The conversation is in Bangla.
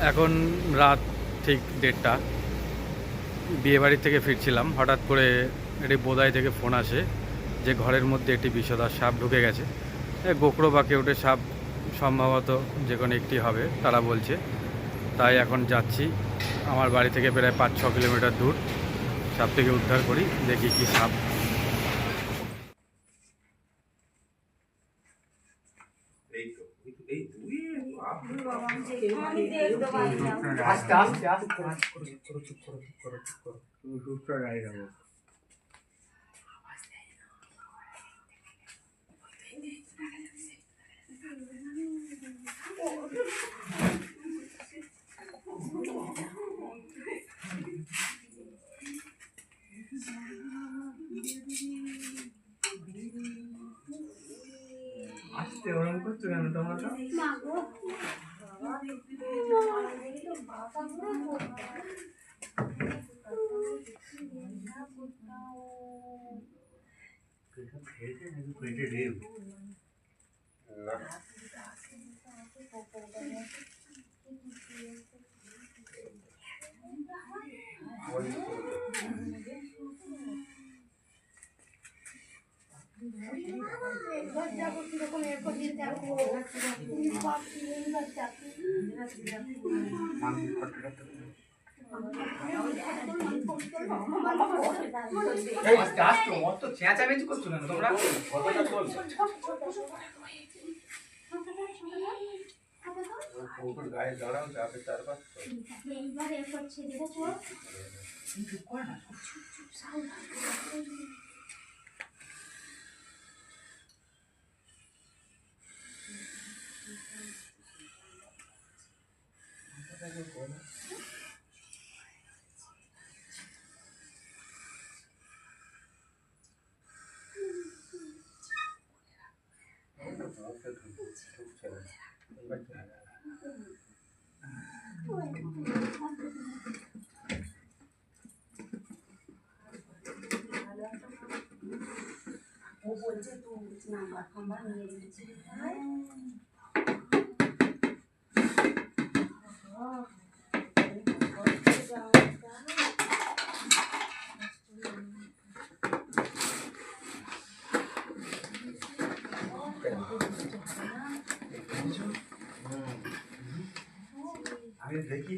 এখন রাত ঠিক দেড়টা। বিয়েবাড়ি থেকে ফিরছিলাম, হঠাৎ করে একটি বোদাই থেকে ফোন আসে যে ঘরের মধ্যে একটি বিষধর সাপ ঢুকে গেছে। এ গোকরো বা কেউটে সাপ সম্ভবত যে কোনো একটি হবে, তারা বলছে। তাই এখন যাচ্ছি। আমার বাড়ি থেকে প্রায় পাঁচ ছ কিলোমিটার দূর। সাপটিকে উদ্ধার করি, দেখি কি সাপ এই তো এই না আস্তে আস্তে আস্তে চুপ করো চুপ করো চুপ করো চুপ করো তুমি চুপটা গায়ে যাব 아직도 이런 것 중에 는 동안도 그래서 대세는 그래요. 나. চেঁচামেচি করছ কেন তোমরা গায়ে দাঁড়াও চাপে চারপাশ তো। এইবারে করছে দেখেছ চুপ কর না মুখে 我这怎么？不出来？我我这都哪个上班年纪？দেখি